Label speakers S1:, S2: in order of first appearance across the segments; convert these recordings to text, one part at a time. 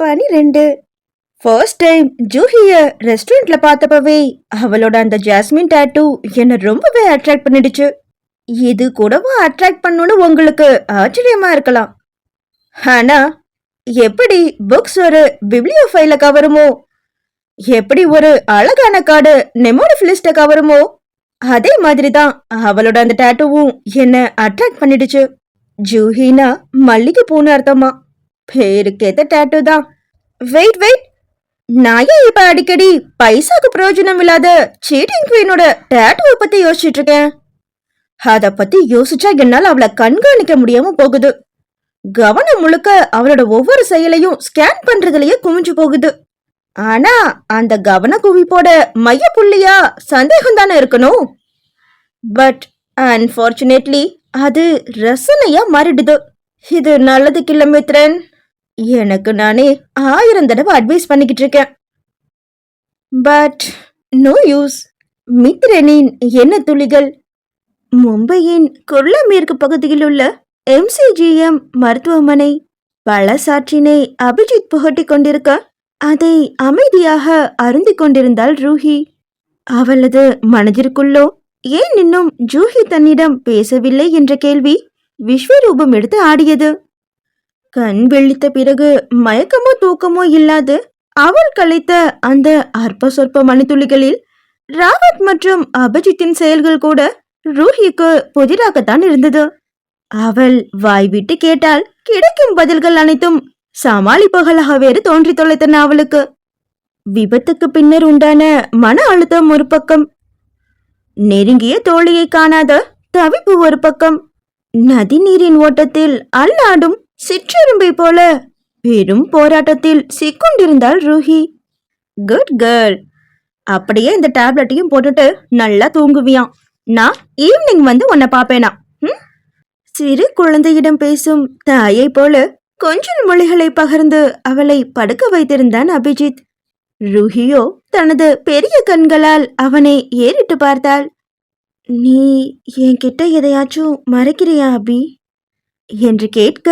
S1: பனிரெண்டு first time ஜூஹிய ரெஸ்டாரண்ட்ல பார்த்தப்பவே அவளோட அந்த ஜாஸ்மின் டாட்டூ என்னை ரொம்பவே அட்ராக்ட் பண்ணிடுச்சு. இது கூடவா அட்ராக்ட் பண்ணுன்னு உங்களுக்கு ஆச்சரியமா இருக்கலாம். ஆனா எப்படி புக்ஸ் ஒரு பிப்ளியோ ஃபைல கவருமோ? எப்படி ஒரு அழகான கார்டு நெமோனிஃபிலிஸ்ட கவருமோ? அதே மாதிரி தான் அவளோட அந்த டேட்டூவும் என்ன அட்ராக்ட் பண்ணிடுச்சு. ஜூஹினா மல்லிகை பூன்னு அர்த்தமா? பேருக்கேத்த டாட்டூ தான். வெயிட் வெயிட் நான் ஏன் இப்ப அடிக்கடி பைசாக்கு பிரயோஜனம் இல்லாத சீட்டிங் குவீனோட டேட்டுவை பத்தி யோசிச்சுட்டு இருக்கேன்? அத பத்தி யோசிச்சா என்னால அவளை கண்காணிக்க முடியாம போகுது. கவனம் முழுக்க அவளோட ஒவ்வொரு செயலையும் ஸ்கேன் பண்றதுலயே குமிஞ்சு போகுது. ஆனா அந்த கவன குவிப்போட மைய புள்ளியா சந்தேகம் தானே இருக்கணும்? பட் அன்பார்ச்சுனேட்லி அது ரசனையா மாறிடுது. இது நல்லதுக்கு இல்ல மித்ரன் எனக்கு நானே ஆயிரம் தடவை அட்வைஸ் பண்ணிக்கிட்டு இருக்கேன். பட் நோ யூஸ் மித்ரனின் என்ன துளிகள் மும்பையின் குர்லா மேற்கு பகுதியில் உள்ள எம்சிஜிஎம் மருத்துவமனை பழசாற்றினை அபிஜித் புகட்டிக் கொண்டிருக்க அதை அமைதியாக அருந்திக் கொண்டிருந்தாள் ரூஹி. அவளது மனதிற்குள்ளோ ஏன் இன்னும் ஜூஹி தன்னிடம் பேசவில்லை என்ற கேள்வி விஸ்வரூபம் எடுத்து ஆடியது. கண் விழித்த பிறகு மயக்கமோ தூக்கமோ இல்லாது அவள் கலைத்த அந்த அற்ப சொற்ப மணித்துளிகளில் ராவத் மற்றும் அபிஜித்தின் செயல்கள் கூட ரூஹிக்கு புதிராகத்தான் இருந்தது. அவள் வாய் விட்டு கேட்டால் கிடைக்கும் பதில்கள் அனைத்தும் சமாளிப்புகளாக வேறு தோன்றி தொலைத்தன அவளுக்கு. விபத்துக்கு பின்னர் உண்டான மன அழுத்தம் ஒரு பக்கம். நெருங்கிய தோழியை காணாத தவிப்பு ஒரு பக்கம். நதி நீரின் ஓட்டத்தில் அல்லாடும் சிற்றெரும்பை போல பெரும் போராட்டத்தில் சிக்கொண்டிருந்தாள் ரூஹி. குட் கேர்ள் அப்படியே இந்த டேப்லெட்டையும் போட்டுட்டு நல்லா தூங்குவியாம். நான் ஈவினிங் வந்து உன்னை பாப்பேனா ம்? சிறு குழந்தையிடம் பேசும் தாயை போல கொஞ்சம் மொழிகளை பகிர்ந்து அவளை படுக்க வைத்திருந்தான் அபிஜித். ருஹியோ தனது பெரிய கண்களால் அவனை ஏறிட்டு பார்த்தாள். நீ என்கிட்ட எதையாச்சும் மறைக்கிறியா அபி? என்று கேட்க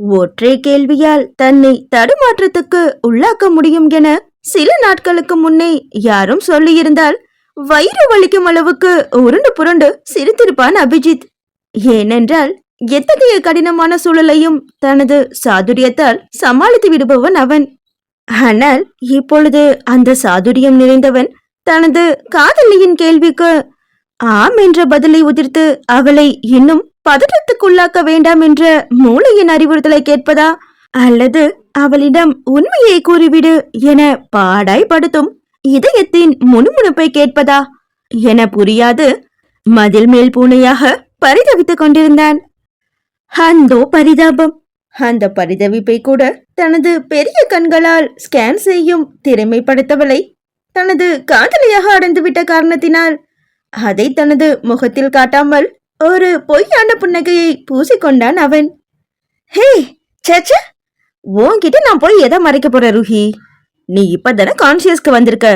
S1: ஒற்றை கேள்வியால் தன்னை தடுமாற்றத்துக்கு உள்ளாக்க முடியும் என சில நாட்களுக்கு முன்னே யாரும் சொல்லியிருந்தால் வயிறு வலிக்கும் அளவுக்கு உருண்டு புரண்டு சிரித்திருப்பான் அபிஜித். ஏனென்றால் எத்தகைய கடினமான சூழலையும் தனது சாதுரியத்தால் சமாளித்து விடுபவன் அவன். ஆனால் இப்பொழுது அந்த சாதுரியம் நிறைந்தவன் தனது காதலியின் கேள்விக்கு ஆம் என்ற பதிலை உதிர்த்து அவளை இன்னும் பதட்டத்துக்குள்ளாக்க வேண்டாம் என்ற மூளையின் அறிவுறுத்தலை கேட்பதா? அல்லது அவளிடம் உண்மையை கூறிவிடு என பாடாய் படுத்தும் இதயத்தின் முணுமுணுப்பை கேட்பதா? என புரியாது. மதில் மேல் பூனையாக பரிதவித்துக் கொண்டிருந்தான். அந்தோ பரிதாபம். அந்த பரிதவிப்பை கூட தனது பெரிய கண்களால் ஸ்கேன் செய்யும் திறமை படைத்தவளை தனது காதலியாக அடைந்துவிட்ட காரணத்தினால் அதை தனது முகத்தில் காட்டாமல் ஒரு பொய்யான புன்னகையை பூசிக்கொண்டான் அவன். ஹே சேச்ச உன்கிட்ட நான் போய் எதை மறைக்க போற ருஹி? நீ இப்பதானே கான்சியஸ்க்கு வந்திருக்க.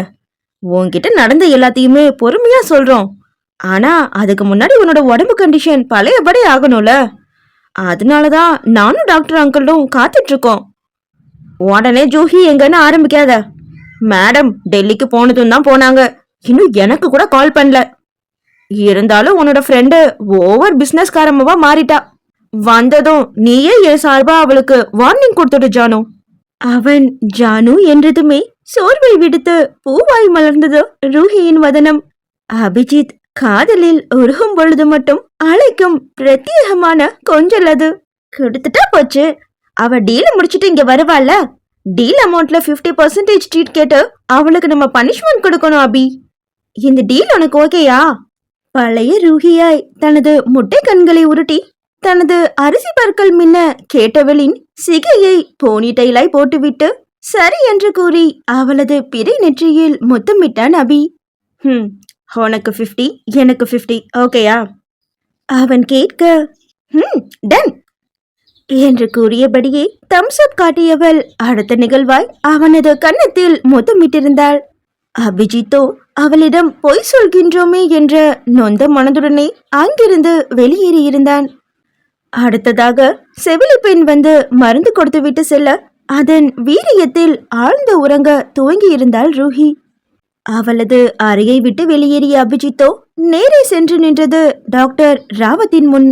S1: உன்கிட்ட நடந்த எல்லாத்தையுமே பொறுமையா சொல்றோம். ஆனா அதுக்கு முன்னாடி உன்னோட உடம்பு கண்டிஷன் பழையபடி ஆகணும்ல. அதனாலதான் நானும் டாக்டர் அங்கிளும் காத்துட்டு இருக்கோம் உடனே ஜூஹி எங்கன்னு ஆரம்பிக்காத. மேடம் டெல்லிக்கு போனதும் தான் போனாங்க. இன்னும் எனக்கு கூட கால் பண்ணல. இருந்தாலும் உன்னோட ஃப்ரெண்டு ஓவர் பிசினஸ்காரமாவா மாறிட்டா. வந்ததும் நீயே என் சார்பா அவளுக்கு வார்னிங் கொடுத்துடு ஜானு. அவன் ஜானு என்றதுமே சோர்வை விடுத்து பூவாய் மலர்ந்தது ரூஹியின் வதனம். அபிஜித் காதலில் உருகும் பொழுது மட்டும் அழைக்கும் பிரத்யேகமான கொஞ்சல் அது. கொடுத்துட்டா போச்சு. அவ டீல முடிச்சிட்டு இங்க வருவாள்ல. டீல் அமௌண்ட்ல 50% பர்சன்டேஜ் ட்ரீட் கேட்டு அவளுக்கு நம்ம பனிஷ்மெண்ட் கொடுக்கணும் அபி. இந்த டீல் உனக்கு ஓகேயா பழைய ரூகியாய் தனது முட்டை கண்களை உருட்டி தனது அரிசி பற்கள் மின்ன கேட்டவளின் சிகையை போனி டைலாய் போட்டுவிட்டு சரி என்று கூறி அவளது பிறை நெற்றியில் முத்தமிட்டான் அபி ஹம் உனக்கு ஃபிஃப்டி எனக்கு ஃபிஃப்டி ஓகேயா அவன் கேட்க ஹம் டன் என்று கூறியபடியே தம்ஸ் அப் காட்டியவள் அடுத்த நிகழ்வாய் அவனது கன்னத்தில் முத்தமிட்டிருந்தாள். அபிஜித்தோ அவளிடம் பொய் சொல்கின்றோமே என்ற நொந்த மனதுடனே அங்கிருந்து வெளியேறியிருந்தான் அடுத்ததாக செவிலி பெண் வந்து மருந்து கொடுத்துவிட்டு செல்ல அதன் வீரியத்தில் ஆழ்ந்த உறங்க துவங்கியிருந்தாள் ரூஹி. அவளது அறையை விட்டு வெளியேறிய அபிஜித்தோ நேரே சென்று நின்றது டாக்டர் ராவத்தின் முன்.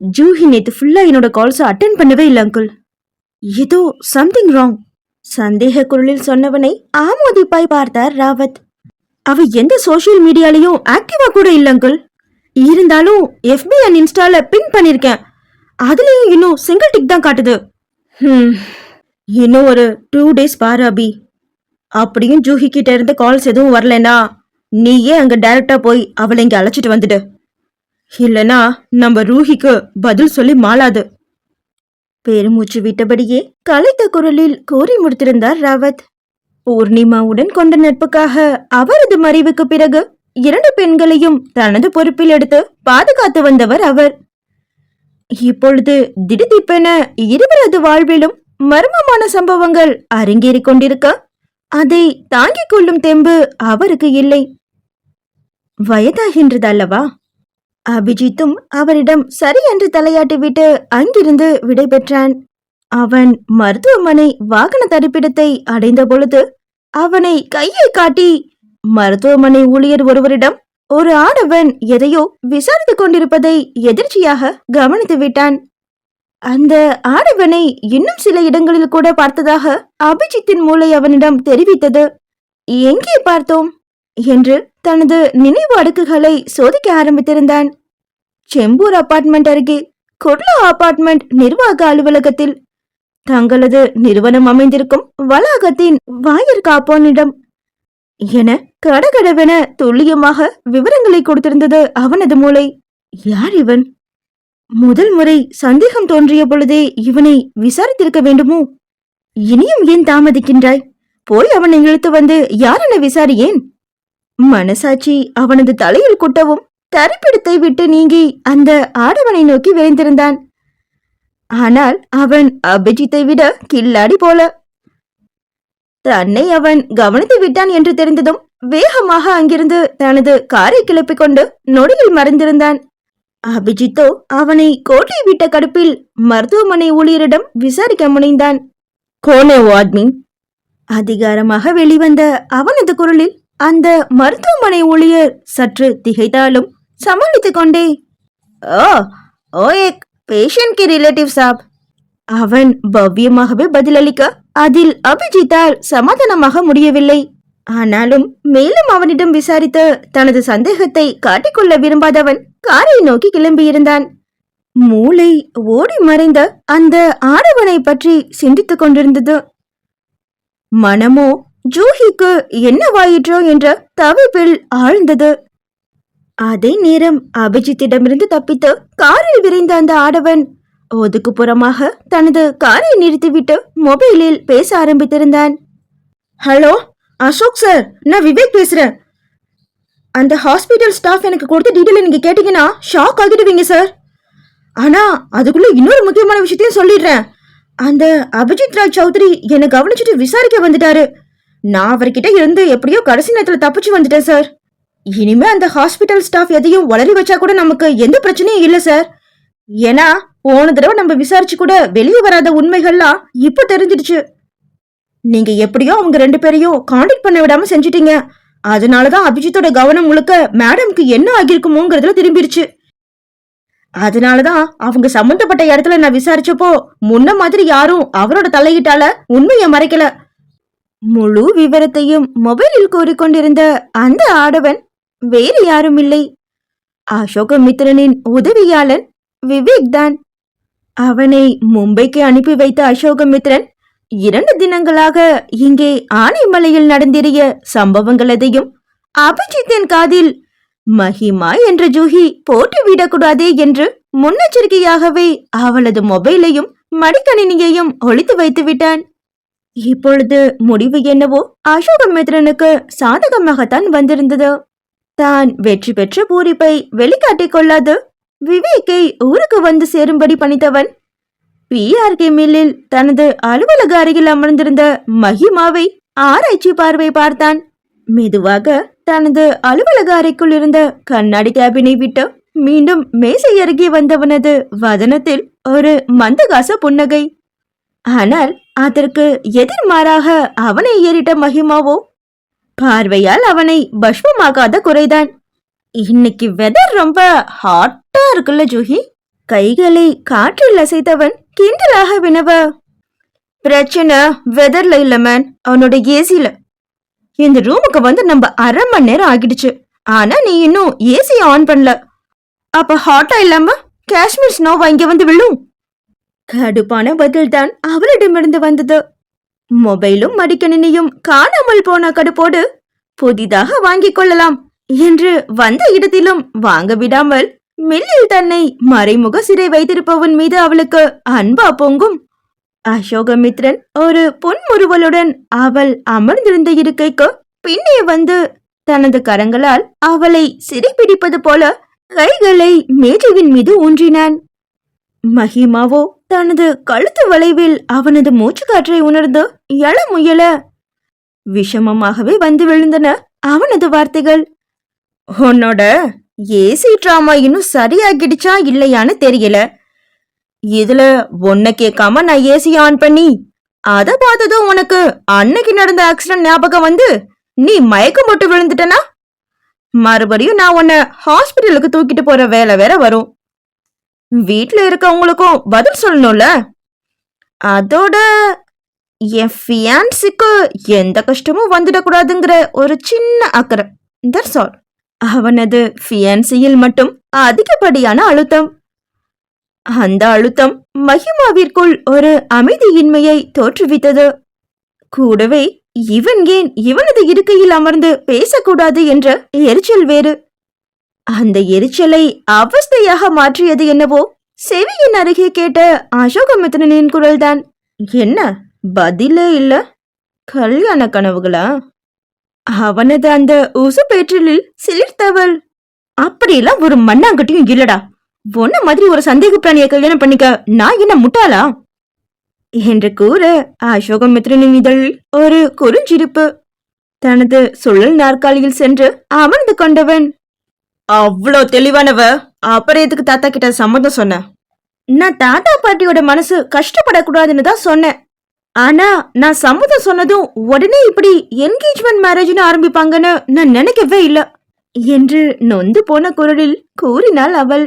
S1: ஜூஹி நேத்து ஃபுல்லா என்னோட கால்ஸ் அட்டன் பண்ணவே இல்லை அங்குள் ஏதோ சம்திங் ராங் சந்தேக குரலில் சொன்னவனை ஆமோதிப்பாய் பார்த்தார் ராவத். அவ எந்த சோஷியல் மீடியாலையும் ஆக்டிவா கூட இல்லங்கள். இருந்தாலும் எஃபி அண்ட் இன்ஸ்டால பின் பண்ணிருக்கேன். அதுலயும் இன்னும் சிங்கிள் டிக் தான் காட்டுது. இன்னும் ஒரு டூ டேஸ் பாரு அபி அப்படியும் ஜூஹி கிட்ட இருந்து கால்ஸ் எதுவும் வரலனா நீயே அங்க டைரக்டா போய் அவளை இங்க அழைச்சிட்டு வந்துடு. இல்லனா நம்ம ரூஹிக்கு பதில் சொல்லி மாளாது. பெருமூச்சு விட்டபடியே கலைத்த குரலில் கூறி முடித்திருந்தார் ராவத். பூர்ணிமாவுடன் கொண்ட நட்புக்காக அவரது மறைவுக்கு பிறகு இரண்டு பெண்களையும் தனது பொறுப்பில் எடுத்து பாதுகாத்து வந்தவர் அவர். இப்பொழுது திடுதிப்பென இருவரது வாழ்விலும் மர்மமான சம்பவங்கள் அரங்கேறிக் கொண்டிருக்க அதை தாங்கிக் கொள்ளும் தெம்பு அவருக்கு இல்லை. வயதாகின்றது அல்லவா அபிஜித்தும் அவரிடம் சரி என்று தலையாட்டிவிட்டு அங்கிருந்து விடைபெற்றான். அவன் மருத்துவமனை வாகன தரிப்பிடத்தை அடைந்த பொழுது அவனை கையை காட்டி மருத்துவமனை ஊழியர் ஒருவரிடம் ஒரு ஆடவன் எதையோ விசாரித்து கொண்டிருப்பதை எதிர்ச்சியாக கவனித்து விட்டான். அந்த ஆடவனை இன்னும் சில இடங்களில் கூட பார்த்ததாக அபிஜித்தின் மூளை அவனிடம் தெரிவித்தது. எங்கே பார்த்தோம்? என்று தனது நினைவு அடுக்குகளை சோதிக்க ஆரம்பித்திருந்தான். செம்பூர் அபார்ட்மெண்ட் அருகே குர்லா அபார்ட்மெண்ட் நிர்வாக அலுவலகத்தில் தங்களது நிறுவனம் அமைந்திருக்கும் வளாகத்தின் வாயிற் காப்போனிடம் என கடகடவென துல்லியமாக விவரங்களை கொடுத்திருந்தது அவனது மூளை. யார் இவன்? முதல் முறை சந்தேகம் தோன்றிய பொழுதே இவனை விசாரித்திருக்க வேண்டுமோ? இனியும் ஏன் தாமதிக்கின்றாய்? போய் அவனை இழுத்து வந்து யாரென விசாரியேன் மனசாட்சி அவனது தலையில் குட்டவும் தரிப்பிடத்தை விட்டு நீங்கி அந்த ஆடவனை நோக்கி விரைந்திருந்தான். ஆனால் அவன் அபிஜித்தை விட கில்லாடி போல. தன்னை அவன் கவனித்து விட்டான் என்று தெரிந்ததும் வேகமாக அங்கிருந்து தனது காரை கிளப்பிக் கொண்டு நொடியில் மறைந்திருந்தான். அபிஜித்தோ அவனை கோட்டை விட்ட கடுப்பில் மருத்துவமனை ஊழியரிடம் விசாரிக்க முனைந்தான். கோனே வாத்மி அதிகாரமாக வெளிவந்த அவனது குரலில் அந்த மருத்துவமனை ஊழியர் சற்று திகைத்தாலும் சமாளித்துக் கொண்டே ஓ ஓ ஏக் பேஷண்ட் கி ரிலேட்டிவ் சாப் அவன் பவ்யமாகவே பதிலளிக்க அதில் அபிஜித்தால் சமாதானமாக முடியவில்லை. ஆனாலும் மேலும் அவனிடம் விசாரித்து தனது சந்தேகத்தை காட்டிக்கொள்ள விரும்பாதவன் காரை நோக்கி கிளம்பியிருந்தான். மூளை ஓடி மறைந்த அந்த ஆடவனை பற்றி சிந்தித்துக் கொண்டிருந்தது. மனமோ ஜூஹிக்கு என்னவாயிற்றோ என்ற தவிப்பில் ஆழ்ந்தது. அதே நேரம் அபிஜித்திடமிருந்து தப்பித்து காரில் விரைந்த அந்த ஆடவன் ஒதுக்குப்புறமாக தனது காரை நிறுத்திவிட்டு மொபைலில் பேச ஆரம்பித்திருந்தான். ஹலோ அசோக் சார் நான் விவேக் பேசுறேன். அந்த ஹாஸ்பிட்டல் ஸ்டாஃப் எனக்கு கொடுத்த டீட்டெயில் நீங்க கேட்டீங்கன்னா ஷாக் ஆகிடுவீங்க சார். ஆனா அதுக்குள்ள இன்னொரு முக்கியமான விஷயத்தையும் சொல்லிடுறேன். அந்த அபிஜித் ராஜ் சௌத்ரி என்னை கவனிச்சுட்டு விசாரிக்க வந்துட்டாரு. நான் அவர்கிட்ட இருந்து எப்படியோ கடைசி நேரத்தில் தப்பிச்சு வந்துட்டேன் சார். இனிமே அந்த ஹாஸ்பிட்டல் ஸ்டாஃப் எதையும் வளரி வச்சா கூட நமக்கு எந்த பிரச்சனையும் இல்ல சார் ஏன்னா போன தடவை நம்ம விசாரிச்சு கூட வெளியே வராத உண்மைகள்லாம் இப்ப தெரிஞ்சிடுச்சு. நீங்க எப்படியோ அவங்க ரெண்டு பேரையும் காண்டாக்ட் பண்ண விடாம செஞ்சிட்டீங்க. அதனாலதான் அபிஜித்தோட கவனம் முழுக்க மேடம்க்கு என்ன ஆகியிருக்குமோங்கிறதுல திரும்பிடுச்சு. அதனாலதான் அவங்க சம்பந்தப்பட்ட இடத்துல நான் விசாரிச்சப்போ முன்ன மாதிரி யாரும் அவரோட தலையிட்டால உண்மையை மறைக்கல. முழு விவரத்தையும் மொபைலில் கூறிக்கொண்டிருந்த அந்த ஆடவன் வேறு யாரும் இல்லை அசோகமித்ரனின் உதவியாளன் விவேக் தான். அவனை மும்பைக்கு அனுப்பி வைத்த அசோகமித்ரன் இரண்டு தினங்களாக இங்கே ஆனைமலையில் நடந்தேறிய சம்பவங்கள் எதையும் அபிஜித்தின் காதில் மஹிமா என்ற ஜூஹி போட்டுவிடக்கூடாதே என்று முன்னெச்சரிக்கையாகவே அவளது மொபைலையும் மடிக்கணினியையும் ஒழித்து வைத்து விட்டான். இப்பொழுது முடிவு என்னவோ அசோகமித்ரனுக்கு சாதகமாகத்தான் வந்திருந்தது. தான் வெற்றி பெற்ற பூரிப்பை வெளிக்காட்டிக் கொள்ளாது விவேக்கை ஊருக்கு வந்து சேரும்படி பணித்தவன். பிஆர்கே மில்லில் தனது அலுவலக அருகில் அமர்ந்திருந்த மகிமாவை ஆராய்ச்சி பார்வை பார்த்தான். மெதுவாக தனது அலுவலக அறைக்குள் இருந்த கண்ணாடி கேபினை விட்டு மீண்டும் மேசை அருகே வந்தவனது வதனத்தில் ஒரு மந்தகாச புன்னகை. ஆனால் அதற்கு எதிர்மாறாக அவனை ஏறிட்ட மகிமாவோ பார்வையால் அவனை பஷ்மமாகாத குறைதான். இன்னைக்கு வெதர் ரொம்ப ஹாட்டா இருக்குல்ல ஜூஹி? கைகளை காற்றில் அசைத்தவன் கிண்டலாக வினவ. பிரச்சனை வெதர்ல இல்ல மேன் அவனோட ஏசில இந்த ரூமுக்கு வந்து நம்ம அரை மணி நேரம் ஆகிடுச்சு. ஆனா நீ இன்னும் ஏசி ஆன் பண்ணல. அப்ப ஹாட்டா இல்லாம காஷ்மீர் ஸ்னோவா இங்க வந்து விழும்? கடுப்பான பதில்தான் அவளிடமிருந்து வந்தது. மொபைலும் மடிக்கணினியும் காணாமல் போன கடுப்போடு புதிதாக வாங்கிக் கொள்ளலாம் என்று வந்த இடத்திலும் வாங்க விடாமல் மில்லில் தன்னை மறைமுக சிறை வைத்திருப்பவன் மீது அவளுக்கு அன்பா பொங்கும். அசோகமித்ரன் ஒரு புன்முறுவலுடன் அவள் அமர்ந்திருந்த இருக்கைக்கு பின்னே வந்து தனது கரங்களால் அவளை சிறைப்பிடிப்பது போல கைகளை மேஜையின் மீது ஊன்றினான். மகிமாவோ தனது கழுத்து வளைவில் அவனது மூச்சுக்காற்றை உணர்ந்து எழ முயல. விஷமமாகவே வந்து விழுந்தன அவனது வார்த்தைகள். உன்னோட ஏசி ட்ராமா இன்னும் சரியாகிடுச்சா இல்லையான்னு தெரியல. இதுல உன்னை கேட்காம நான் ஏசி ஆன் பண்ணி அத பார்த்ததும் உனக்கு அன்னைக்கு நடந்த ஆக்சிடென்ட் ஞாபகம் வந்து நீ மயக்கம் போட்டு விழுந்துட்டனா? மறுபடியும் நான் உன்னை ஹாஸ்பிட்டலுக்கு தூக்கிட்டு போற வேலை வேற வரும். வீட்ல இருக்கவங்களுக்கும் பதில் சொல்லணும்ல? அதோட என் ஃபியான்ஸுக்கு எந்த கஷ்டமும் வந்துடக்கூடாதுங்கிற ஒரு சின்ன அக்கறை. தட்ஸ் ஆல் அவனது ஃபியான்சியில் மட்டும் அதிகப்படியான அழுத்தம். அந்த அழுத்தம் மஹிமாவிற்குள் ஒரு அமைதியின்மையை தோற்றுவித்தது. கூடவே இவன் ஏன் இவனது இருக்கையில் அமர்ந்து பேசக்கூடாது என்ற எரிச்சல் வேறு. அந்த எரிச்சலை அவஸ்தையாக மாற்றியது என்னவோ? செவியின் அருகே கேட்ட அசோகமித்ரனின் குரல்தான். என்ன பதிலே இல்ல? கல்யாண கனவுகளா? அவனது அந்த உசுப்பேற்றலில் சிலிர்த்தவள். அப்படியெல்லாம் ஒரு மண்ணாங்கட்டியும் இல்லடா. உன்ன மாதிரி ஒரு சந்தேக பிராணியை கல்யாணம் பண்ணிக்க நான் என்ன முட்டாளா? என்று கூற அசோகமித்ரனின் இதழில் ஒரு குறுஞ்சிரிப்பு. தனது சுழல் நாற்காலியில் சென்று அமர்ந்து கொண்டவன் அவ்வளோ தெளிவானவ? அப்புறம் எதுக்கு தாத்தா கிட்ட சம்மதம் சொன்ன? நான் தாத்தா பாட்டியோட மனசு கஷ்டப்படக்கூடாதுன்னு தான் சொன்னேன். ஆனா நான் சம்மதம் சொன்னதும் உடனே இப்படி என்கேஜ்மெண்ட் மேரேஜ்னு ஆரம்பிப்பாங்கன்னு நான் நினைக்கவே இல்லை. என்று நொந்து போன குரலில் கூறினாள் அவள்.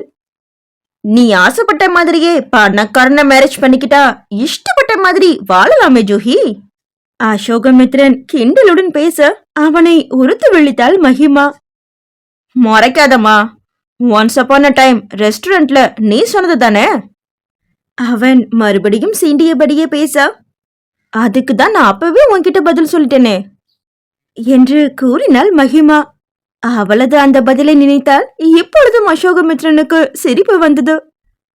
S1: நீ ஆசைப்பட்ட மாதிரியே பணக்காரன மேரேஜ் பண்ணிக்கிட்டா இஷ்டப்பட்ட மாதிரி வாழலாமே ஜூஹி. அசோகமித்ரன் கிண்டலுடன் பேச அவனை உறுத்து விழித்தாள் மகிமா. முறைக்காதம்மா. ஒன்ஸ் அப்பான் அ டைம் ரெஸ்டாரண்ட்ல நீ சொன்னது தானே? அவன் மறுபடியும் சீண்டியபடியே பேச. அதுக்கு தான் நான் அப்பவே உன்கிட்ட பதில் சொல்லிட்டேனே. என்று கூறினாள் மகிமா. அவளது அந்த பதிலை நினைத்தால் இப்பொழுதும் அசோகமித்ரனுக்கு சிரிப்பு வந்தது.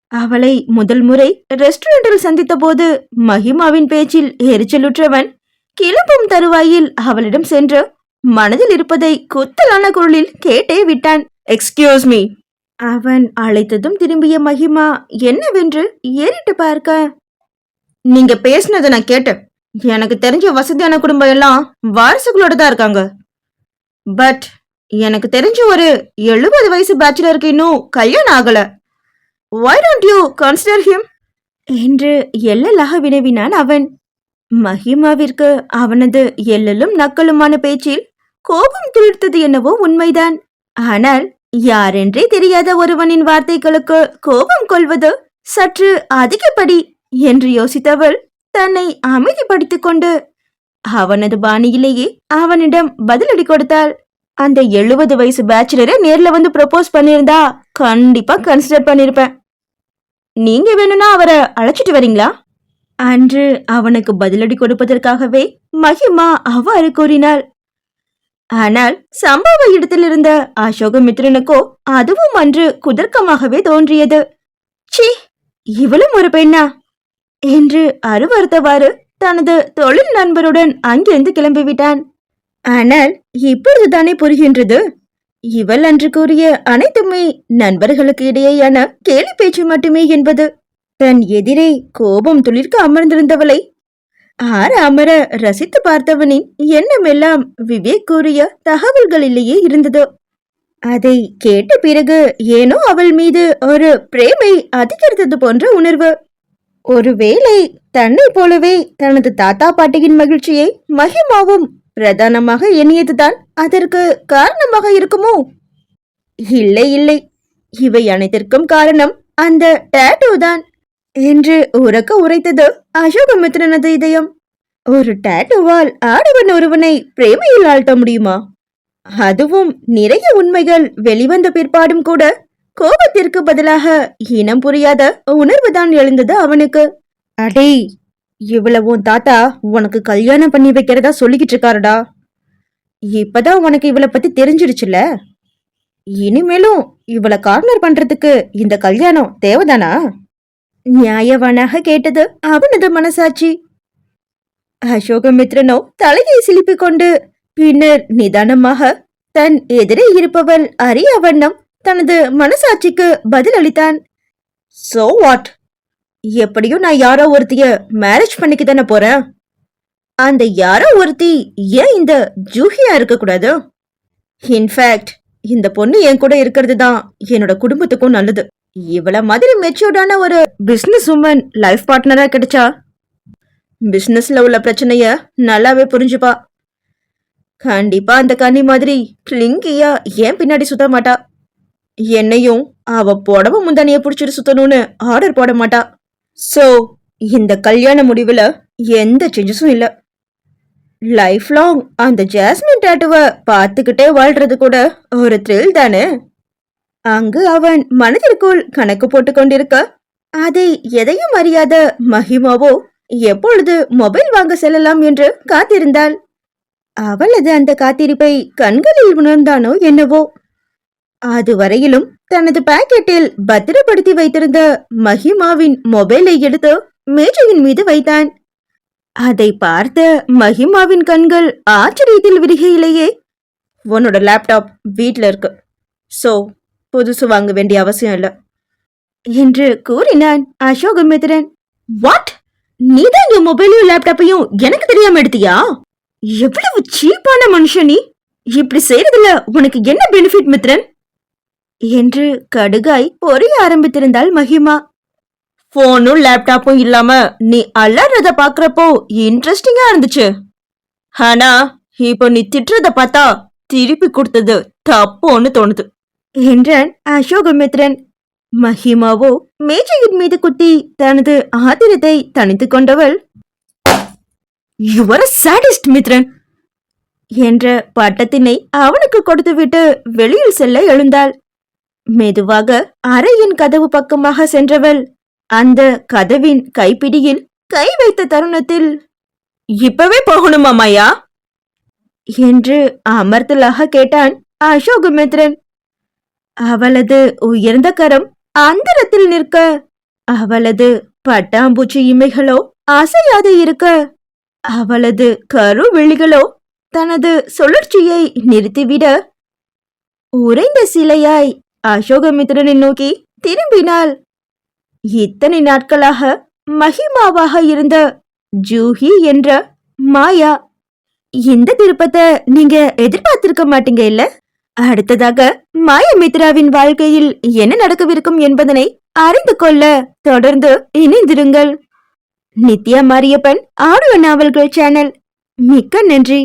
S1: அவளை முதல் முறை ரெஸ்டாரண்டில் சந்தித்த போது மகிமாவின் பேச்சில் எரிச்சலுற்றவன் கிளம்பும் தருவாயில் அவளிடம் சென்று மனதில் இருப்பதை குத்தலான குரலில் கேட்டே விட்டான். எக்ஸ்கியூஸ் மீ அவன் அழைத்ததும் திரும்பிய மகிமா என்னவென்று ஏறிட்டு பார்க்க. நீங்க பேசினதை நான் கேட்டேன். எனக்கு தெரிஞ்ச வசதியான குடும்பம் எல்லாம் வாரிசுகளோட தான் இருக்காங்க. பட் எனக்கு தெரிஞ்ச ஒரு எழுபது வயசு பேச்சுலருக்கு இன்னும் கல்யாணம் ஆகல. Why don't you consider him என்று எல்லலாக வினவினான் அவன். மஹிமாவிற்கு அவனது எல்லலும் நக்கலுமான பேச்சில் கோபம் துளிர்த்தது என்னவோ உண்மைதான். ஆனால் யாரென்றே தெரியாத ஒருவனின் வார்த்தைகளுக்கு கோபம் கொள்வது சற்று அதிகப்படி என்று யோசித்தவள் தன்னை அமைதிப்படுத்திக் கொண்டு அவனது பாணியிலேயே அவனிடம் பதிலடி கொடுத்தாள். அந்த எழுபது வயசு பேச்சுலரை நேர்ல வந்து ப்ரப்போஸ் பண்ணியிருந்தா கண்டிப்பா கன்சிடர் பண்ணிருப்பேன். நீங்க வேணும்னா அவரை அழைச்சிட்டு வரீங்களா? அன்று அவனுக்கு பதிலடி கொடுப்பதற்காகவே மகிமா அவ்வாறு கூறினாள். ஆனால் சம்பவ இடத்திலிருந்த அசோகமித்ரனுக்கோ அதுவும் அன்று குதர்க்கமாகவே தோன்றியது. ச்சீ இவளும் ஒரு பெண்ணா? என்று அருவறுத்தவாறு தனது தொழில் நண்பருடன் அங்கிருந்து கிளம்பிவிட்டான். ஆனால் இப்பொழுதுதானே புரிகின்றது. இவள் அன்று கூறிய அனைத்துமே நண்பர்களுக்கு இடையேயான கேலி பேச்சு மட்டுமே என்பது. தன் எதிரே கோபம் துளிர்க்க அமர்ந்திருந்தவளை ஆர் அமர ரசித்து பார்த்தவனின் எண்ணமெல்லாம் விவேக் கூறிய தகவல்களிலேயே இருந்தது. அதை கேட்ட பிறகு ஏனோ அவள் மீது ஒரு பிரேமை அதிகரித்தது போன்ற உணர்வு. ஒருவேளை தன்னை போலவே தனது தாத்தா பாட்டியின் மகிழ்ச்சியை மகிமாவும் பிரதானமாக எண்ணியதுதான் அதற்கு காரணமாக இருக்குமோ? இல்லை இல்லை. இவை அனைத்திற்கும் காரணம் அந்த டேட்டூ தான். என்று உறக்க உரைத்தது அசோகமித்ரனது இதயம். ஒரு டேட்டுவால் ஆடவன் ஒருவனை பிரேமையில் ஆழ்த்த முடியுமா? அதுவும் நிறைய உண்மைகள் வெளிவந்த பிற்பாடும் கூட கோபத்திற்கு பதிலாக இனம் புரியாத உணர்வுதான் எழுந்தது அவனுக்கு. அடே இவ்வளவு உன் தாத்தா உனக்கு கல்யாணம் பண்ணி வைக்கிறதா சொல்லிக்கிட்டு இருக்காருடா. இப்பதான் உனக்கு இவளை பத்தி தெரிஞ்சிருச்சுல இனிமேலும் இவளை கார்னர் பண்றதுக்கு இந்த கல்யாணம் தேவைதானா? நியாயவானாக கேட்டது அவனது மனசாட்சி. அசோகமித்ரனோ தலையை சிலிப்பிக் கொண்டு பின்னர் நிதானமாக தன் எதிரே இருப்பவள் அரிய வண்ணம் தனது மனசாட்சிக்கு பதில் அளித்தான் சோ வாட் எப்படியும் நான் யாரோ ஒருத்திய மேரேஜ் பண்ணிக்க தானே போறேன்? அந்த யாரோ ஒருத்தி ஏன் இந்த ஜூஹியா இருக்கக்கூடாது? இன்ஃபேக்ட் இந்த பொண்ணு என் கூட இருக்கிறது தான் என்னோட குடும்பத்துக்கும் நல்லது. இவள மாதிரி மெச்சூர்டான ஒரு பிசினஸ் உமன் லைஃப் பார்ட்னரா கிடைச்சா? பிசினஸ்ல உள்ள பிரச்சனைய நல்லாவே புரிஞ்சுப்பா. கண்டிப்பா அந்த கண்ணி மாதிரி கிளிங்கியா ஏன் பின்னாடி சுத்த மாட்டா? என்னையும் அவ புடவை முந்தானிய புடிச்சிட்டு சுத்தணும்னு ஆர்டர் போட மாட்டா. சோ இந்த கல்யாண முடிவுல எந்த சேஞ்சஸும் இல்ல. லைஃப் லாங் அந்த ஜாஸ்மின் டேட்டுவை பார்த்துக்கிட்டே வாழ்றது கூட ஒரு த்ரில் தானே? அங்கு அவன் மனதிற்குள் கணக்கு போட்டு கொண்டிருக்க அதை எதையும் அறியாத மஹிமாவோ எப்பொழுது மொபைல் வாங்க செல்லலாம் என்று காத்திருந்தாள். அவளது அந்த காத்திருப்பை கண்களில் உணர்ந்தானோ என்னவோ. அதுவரையிலும் தனது பாக்கெட்டில் பத்திரப்படுத்தி வைத்திருந்த மஹிமாவின் மொபைலை எடுத்து மேஜையின் மீது வைத்தான். அதை பார்த்த மஹிமாவின் கண்கள் ஆச்சரியத்தில் விரிகையிலேயே உன்னோட லேப்டாப் வீட்ல இருக்கு. சோ புதுசு வாங்க வேண்டிய அவசியம் இல்ல. என்று கூறினான் அசோகமித்ரன். வாட் நீதான் என் மொபைலையும் லேப்டாப்பையும் எனக்கு தெரியாம எடுத்தியா? எவ்வளவு சீப்பான மனுஷன் நீ. இப்படி செய்யறதுல உனக்கு என்ன பெனிஃபிட் மித்ரன்? என்று கடுகாய் பொறிய ஆரம்பித்திருந்தாள் மகிமா. போனும் லேப்டாப்பும் இல்லாம நீ அலறத பாக்குறப்போ இன்ட்ரெஸ்டிங்கா இருந்துச்சு. ஆனா இப்போ நீ திட்டுறத பார்த்தா திருப்பி கொடுத்தது தப்புன்னு தோணுது. என்றான் அசோகமித்ரன் மஹிமாவோ மேஜையின் மீது குத்தி தனது ஆத்திரத்தை தணித்துக் கொண்டவள் யுவர் சாடிஸ்ட் மித்ரன் என்ற பட்டத்தினை அவனுக்கு கொடுத்துவிட்டு வெளியில் செல்ல எழுந்தாள். மெதுவாக அறையின் கதவு பக்கமாக சென்றவள் அந்த கதவின் கைப்பிடியில் கை வைத்த தருணத்தில் இப்பவே போகணுமாமையா என்று அமர்த்தலாக கேட்டான் அசோகமித்ரன். அவளது உயர்ந்த கரம் அந்தரத்தில் நிற்க அவளது பட்டாம்பூச்சி இமைகளோ அசையாது இருக்க அவளது கரு விழிகளோ தனது சுழற்சியை நிறுத்திவிட உறைந்த சிலையாய் அசோகமித்ரனை நோக்கி திரும்பினாள். இத்தனை நாட்களாக மகிமாவாக இருந்த ஜூஹி என்ற மாயா இந்த திருப்பத்தை நீங்க எதிர்பார்த்திருக்க மாட்டீங்க இல்ல? அடுத்ததாக மாயமித்ராவின் வாழ்க்கையில் என்ன நடக்கவிருக்கும் என்பதனை அறிந்து கொள்ள தொடர்ந்து இணைந்திருங்கள். நித்யா மாரியப்பன் ஆடுவ நாவல்கள் சேனல். மிக்க நன்றி.